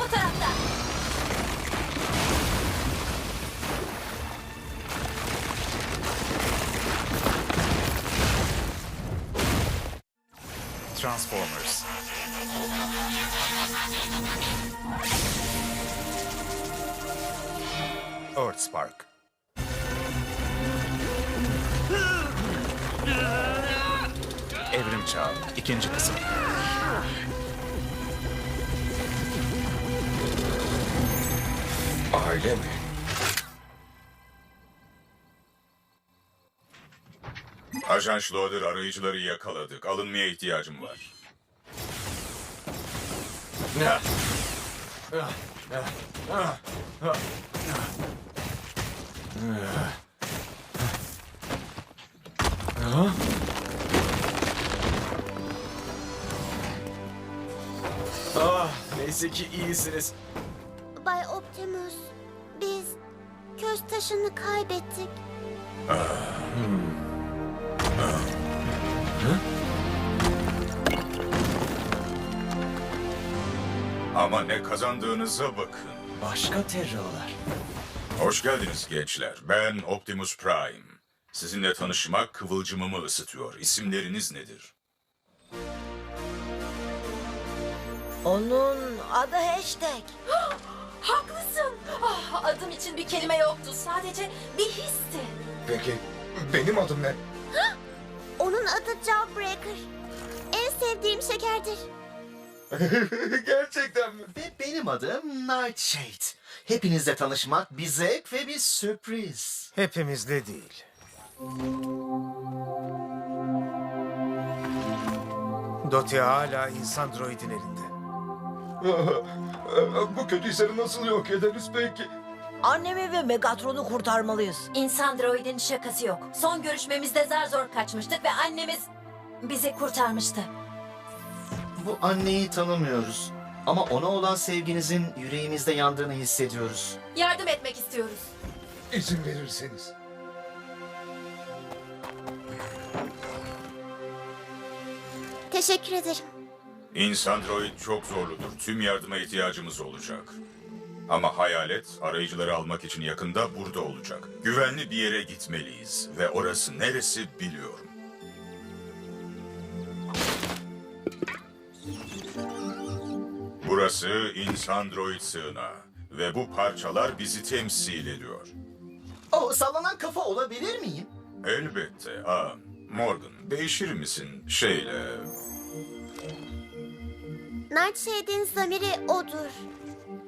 bu tarafta. Transformers. Earthspark. Evrim Çağı, ikinci kısım. Aile mi? Ajan Schloeder arayıcıları yakaladık. Alınmaya ihtiyacım var. Ah, neyse ki iyisiniz. Bay Optimus, biz köz taşını kaybettik. Ama ne kazandığınıza bakın. Başka terralar. Hoş geldiniz gençler. Ben Optimus Prime. Sizinle tanışmak kıvılcımımı ısıtıyor. İsimleriniz nedir? Onun adı hashtag. Haklısın. Ah, adım için bir kelime yoktu. Sadece bir histi. Peki benim adım ne? Onun adı Jawbreaker. En sevdiğim şekerdir. Gerçekten mi? Ve benim adım Nightshade. Hepinizle tanışmak bir zevk ve bir sürpriz. Hepimizde değil. Dottie hala insan droidin elinde. Bu kötü hisleri nasıl yok ederiz peki? Annemi ve Megatron'u kurtarmalıyız. İnsan droidin şakası yok. Son görüşmemizde zar zor kaçmıştık ve annemiz bizi kurtarmıştı. Bu anneyi tanımıyoruz. Ama ona olan sevginizin yüreğimizde yandığını hissediyoruz. Yardım etmek istiyoruz. İzin verirseniz. Teşekkür ederim. İnsan droid çok zorludur. Tüm yardıma ihtiyacımız olacak. Ama hayalet arayıcıları almak için yakında burada olacak. Güvenli bir yere gitmeliyiz. Ve orası neresi biliyorum. Burası insan droid sığınağı. Ve bu parçalar bizi temsil ediyor. O sallanan kafa olabilir miyim? Elbette. Aa, Morgan, değişir misin şeyle... Nightshade'in zamiri odur.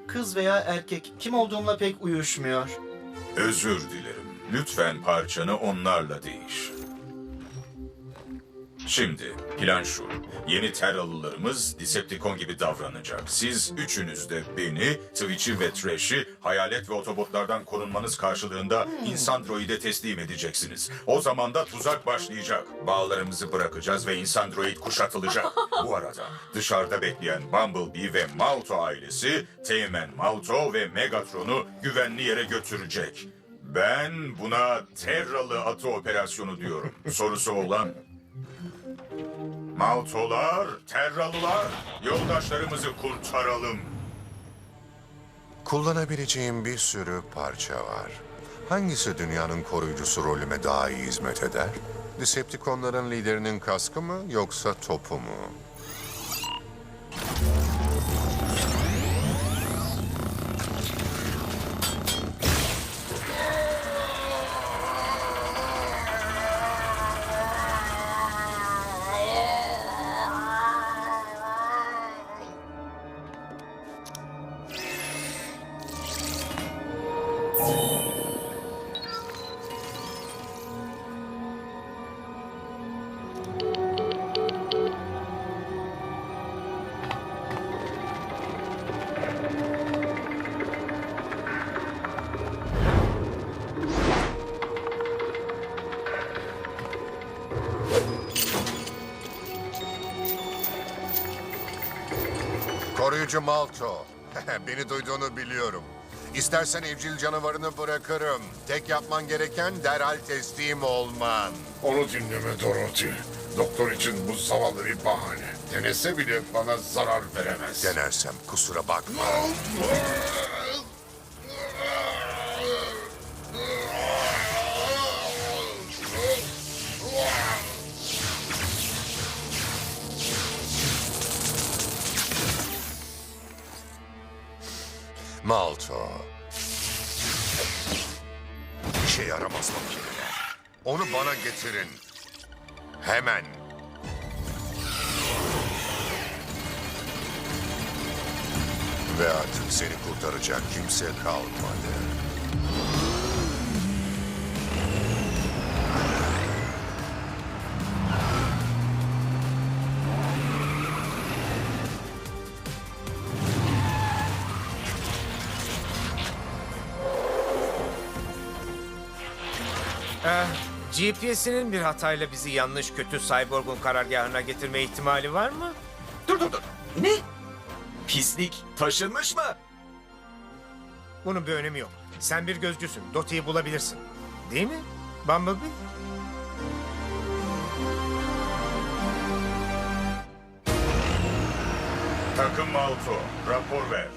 Kız veya erkek kim olduğumla pek uyuşmuyor. Özür dilerim. Lütfen parçanı onlarla değiş. Şimdi plan şu. Yeni Terralılarımız Decepticon gibi davranacak. Siz üçünüz de beni, Twitch'i ve Trash'i hayalet ve otobotlardan korunmanız karşılığında insan droide teslim edeceksiniz. O zaman da tuzak başlayacak. Bağlarımızı bırakacağız ve insan droid kuşatılacak. Bu arada dışarıda bekleyen Bumblebee ve Malto ailesi Teğmen Malto ve Megatron'u güvenli yere götürecek. Ben buna Terralı atı operasyonu diyorum. Sorusu olan Maltolar, Terralılar, yoldaşlarımızı kurtaralım. Kullanabileceğim bir sürü parça var. Hangisi dünyanın koruyucusu rolüme daha iyi hizmet eder? Decepticonların liderinin kaskı mı yoksa topu mu? Koruyucu Malto. Beni duyduğunu biliyorum. İstersen evcil canavarını bırakırım. Tek yapman gereken derhal teslim olman. Onu dinleme Dorothy. Doktor için bu zavallı bir bahane. Denese bile bana zarar veremez. Denersem kusura bakma. Malto. İşe yaramaz makineler. Onu bana getirin. Hemen. Ve artık seni kurtaracak kimse kalmadı. Eh, GPS'inin bir hatayla bizi yanlış kötü Cyborg'un karargahına getirme ihtimali var mı? Dur dur dur. Ne? Pislik taşınmış mı? Bunun bir önemi yok. Sen bir gözcüsün. Doti'yi bulabilirsin. Değil mi? Bumblebee? Takım Malto, rapor ver.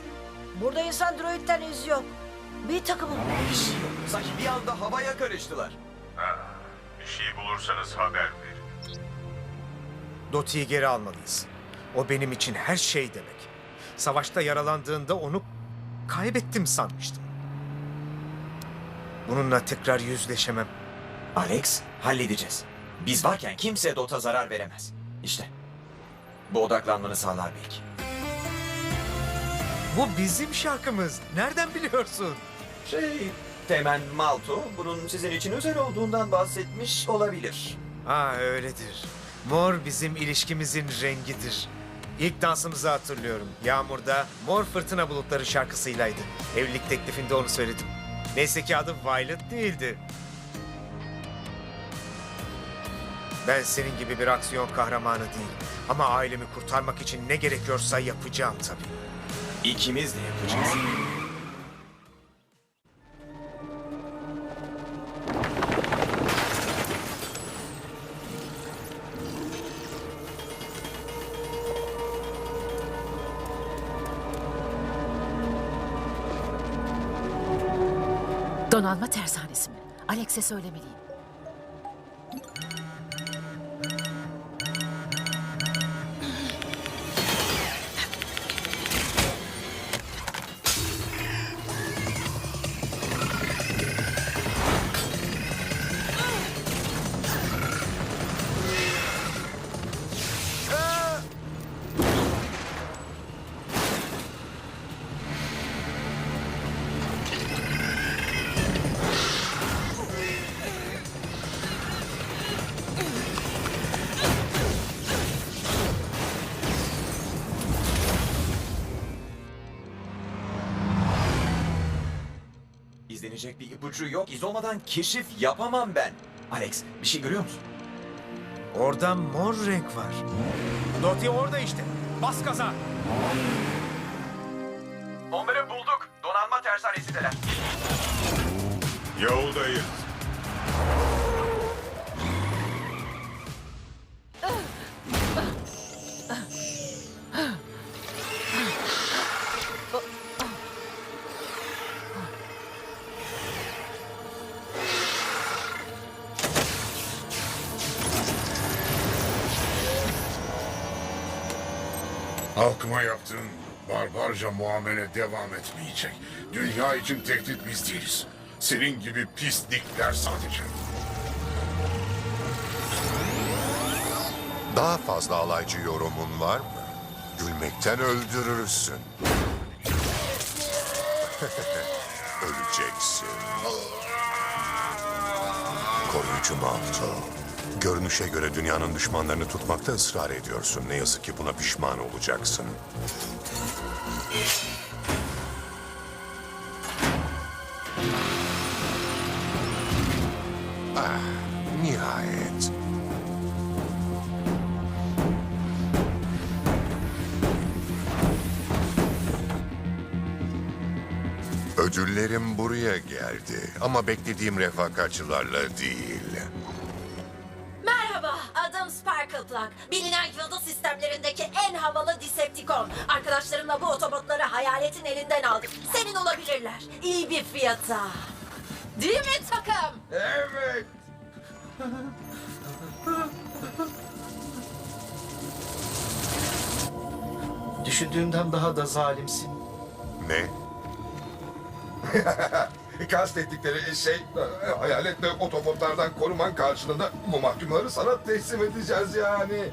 Burada insan droidten iz yok. Bir takımım. Bir şey yok. Sanki bir anda havaya karıştılar. Bir şey bulursanız haber verin. Doti'yi geri almalıyız. O benim için her şey demek. Savaşta yaralandığında onu kaybettim sanmıştım. Bununla tekrar yüzleşemem. Alex, halledeceğiz. Biz varken kimse Dot'a zarar veremez. İşte. Bu odaklanmanı sağlar belki. Bu bizim şarkımız. Nereden biliyorsun? Şey, Temen Malto bunun sizin için özel olduğundan bahsetmiş olabilir. Ha öyledir. Mor bizim ilişkimizin rengidir. İlk dansımızı hatırlıyorum. Yağmurda Mor Fırtına Bulutları şarkısıylaydı. Evlilik teklifinde onu söyledim. Neyse ki adı Violet değildi. Ben senin gibi bir aksiyon kahramanı değilim. Ama ailemi kurtarmak için ne gerekiyorsa yapacağım tabii. İkimiz de yapacağız. Donanma tersanesi mi? Alex'e söylemeliyim. İzlenecek bir ipucu yok. İz olmadan keşif yapamam ben. Alex, bir şey görüyor musun? Orada mor renk var. Doti orada işte. Bas gaza. Onları bulduk. Donanma tersanesindeler. Yoldayız. Barbarca muamele devam etmeyecek. Dünya için tehdit biz değiliz. Senin gibi pislikler sadece. Daha fazla alaycı yorumun var mı? Gülmekten öldürürsün. Öleceksin. Koruyucu Malto. Görünüşe göre dünyanın düşmanlarını tutmakta ısrar ediyorsun. Ne yazık ki buna pişman olacaksın. Ah, nihayet. Ödüllerim buraya geldi ama beklediğim refakatçılarla değil. Çıplak. Bilinen yıldız sistemlerindeki en havalı Decepticon. Arkadaşlarımla bu otobotları hayaletin elinden aldık. Senin olabilirler. İyi bir fiyata. Değil mi takım? Evet. Düşündüğümden daha da zalimsin. Ne? Kastettikleri şey e, hayalet ve otobotlardan koruman karşılığında bu mahkumları sana teslim edeceğiz yani.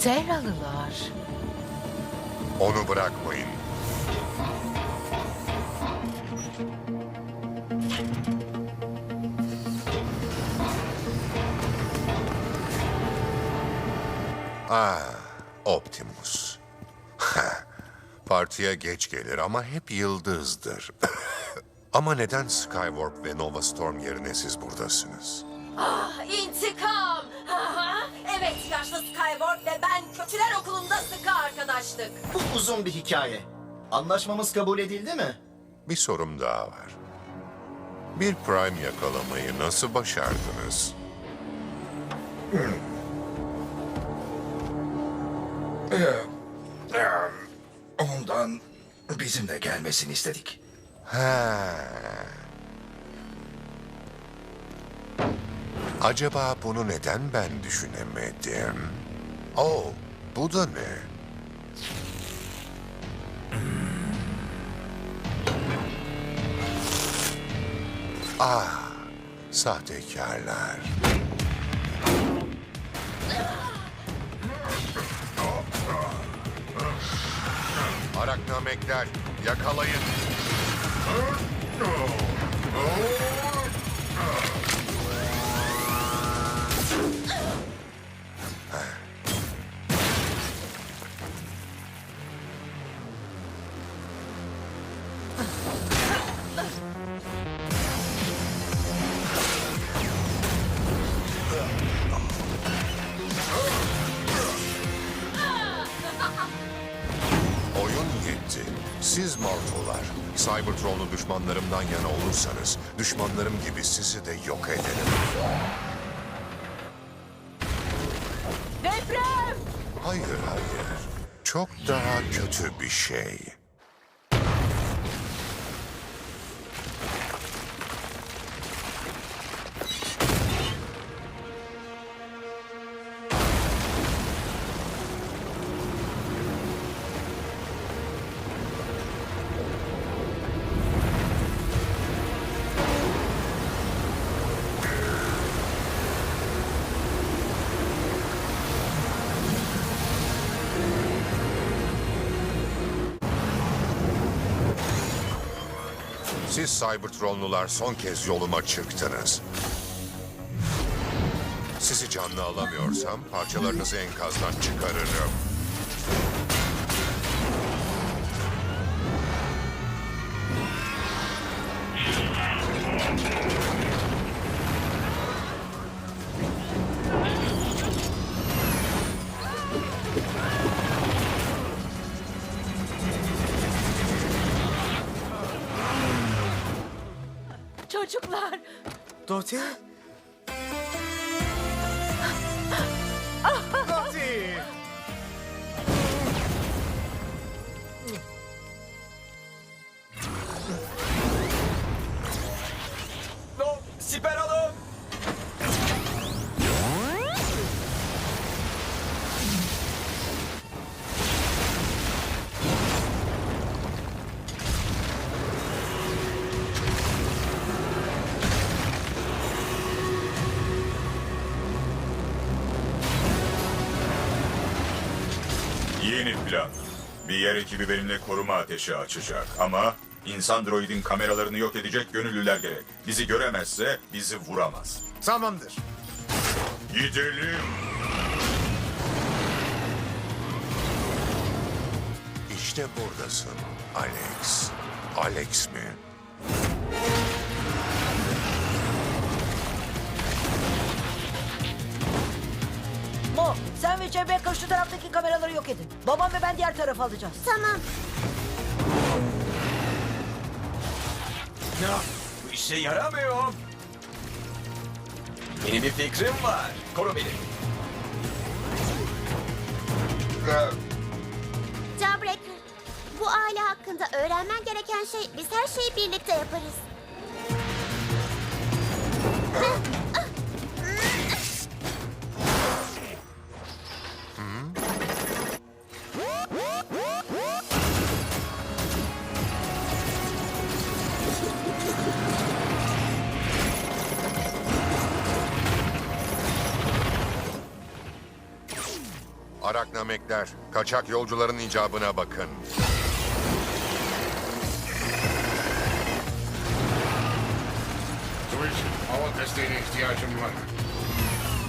Terralılar. Onu bırakmayın. Ah, Optimus. Partiye geç gelir ama hep yıldızdır. ama neden Skywarp ve Nova Storm yerine siz buradasınız? Ah, intikam. Aha, evet yaşlı Skyward ve ben kötüler okulunda sıkı arkadaştık. Bu uzun bir hikaye. Anlaşmamız kabul edildi mi? Bir sorum daha var. Bir Prime yakalamayı nasıl başardınız? Ondan bizimle gelmesini istedik. Ha. Acaba bunu neden ben düşünemedim? Oh, bu da ne? Ah, sahtekarlar. Araknamekler, yakalayın. Olursanız, düşmanlarım gibi sizi de yok ederim. Deprem! Hayır, hayır. Çok daha kötü bir şey. Siz Cybertronlular son kez yoluma çıktınız. Sizi canlı alamıyorsam parçalarınızı enkazdan çıkarırım. Doti? Bir yer ekibi benimle koruma ateşi açacak ama insan droidin kameralarını yok edecek gönüllüler gerek. Bizi göremezse bizi vuramaz. Tamamdır. Gidelim. İşte buradasın Alex. Alex mi? Ve Rebecca şu taraftaki kameraları yok edin. Babam ve ben diğer tarafa alacağız. Tamam. Ya, bu işe yaramıyor. Benim bir fikrim var. Koru beni. Jawbreaker, bu aile hakkında öğrenmen gereken şey biz her şeyi birlikte yaparız. Araknamekler, kaçak yolcuların icabına bakın. Twitch, hava desteğine ihtiyacım var.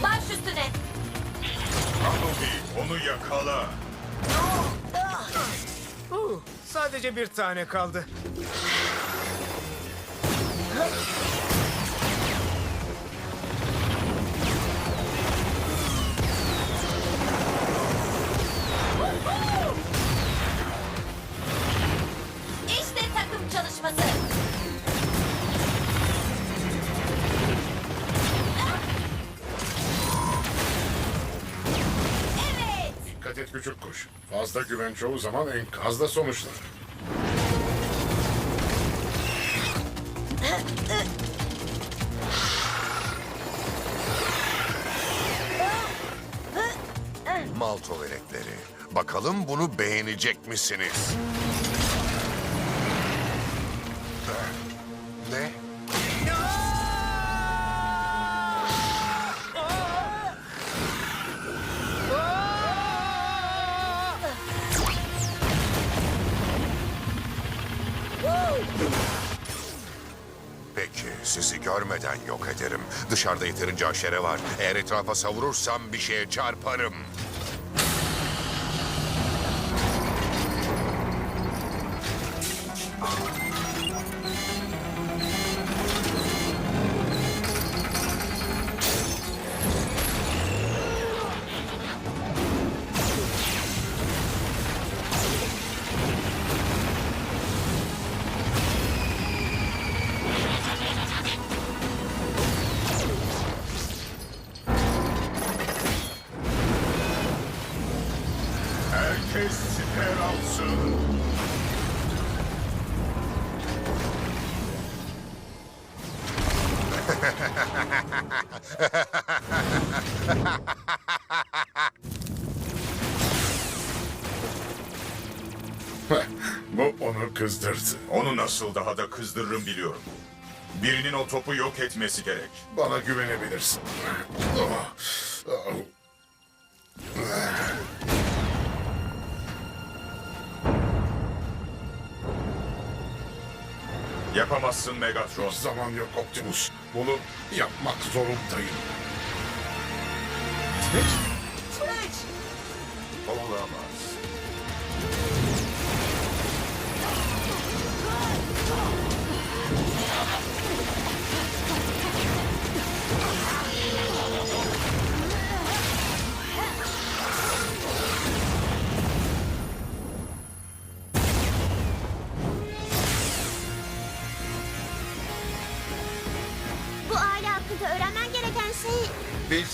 Baş üstüne. Bumblebee, onu yakala. Uh, sadece bir tane kaldı. Takım çalışması. Evet. Dikkat et küçük kuş. Fazla güven çoğu zaman enkazla sonuçlanır. Malto veletleri. Bakalım bunu beğenecek misiniz? Dışarıda yeterince aşere var. Eğer etrafa savurursam bir şeye çarparım. Bu onu kızdırdı. Onu nasıl daha da kızdırırım biliyorum. Birinin o topu yok etmesi gerek. Bana güvenebilirsin. Yapamazsın Megatron. Zaman yok Optimus. Bunu yapmak zorundayım. Olamaz.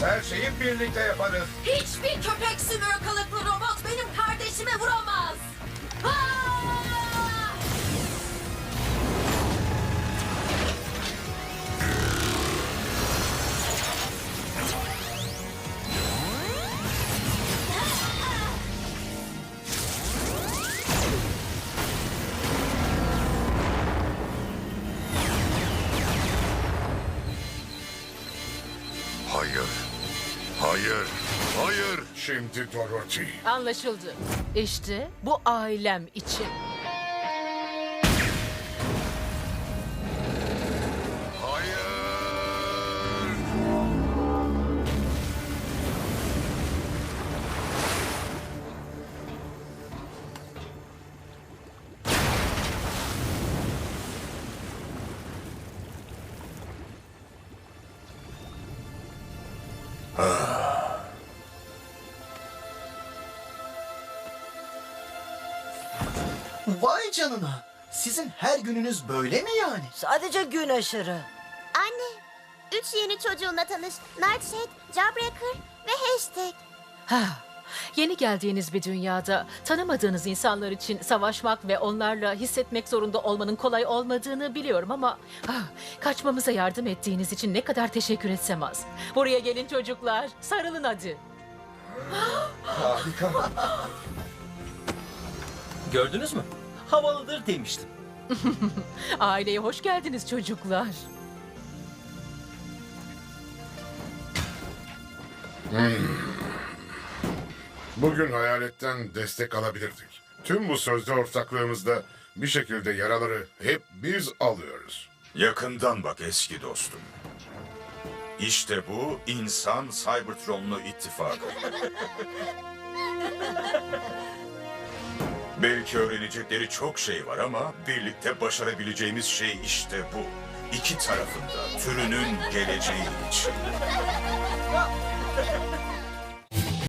Her şeyi birlikte yaparız. Hiçbir köpek sümüğü kılıklı robot benim kardeşime vuramaz. Şimdi Dorothy. Anlaşıldı. İşte bu ailem için. Hayır. Vay canına. Sizin her gününüz böyle mi yani? Sadece gün aşırı. anne Üç yeni çocuğunla tanış. Nightshade, Jawbreaker ve Hashtag. Ha, yeni geldiğiniz bir dünyada tanımadığınız insanlar için savaşmak ve onlarla hissetmek zorunda olmanın kolay olmadığını biliyorum ama ah, kaçmamıza yardım ettiğiniz için ne kadar teşekkür etsem az. Buraya gelin çocuklar, sarılın hadi. Gördünüz mü? Havalıdır demiştim. Aileye hoş geldiniz çocuklar. Bugün hayaletten destek alabilirdik. Tüm bu sözde ortaklığımızda bir şekilde yaraları hep biz alıyoruz. Yakından bak eski dostum. İşte bu insan Cybertron'lu ittifakı. Belki öğrenecekleri çok şey var ama birlikte başarabileceğimiz şey işte bu. İki tarafında türünün geleceği için.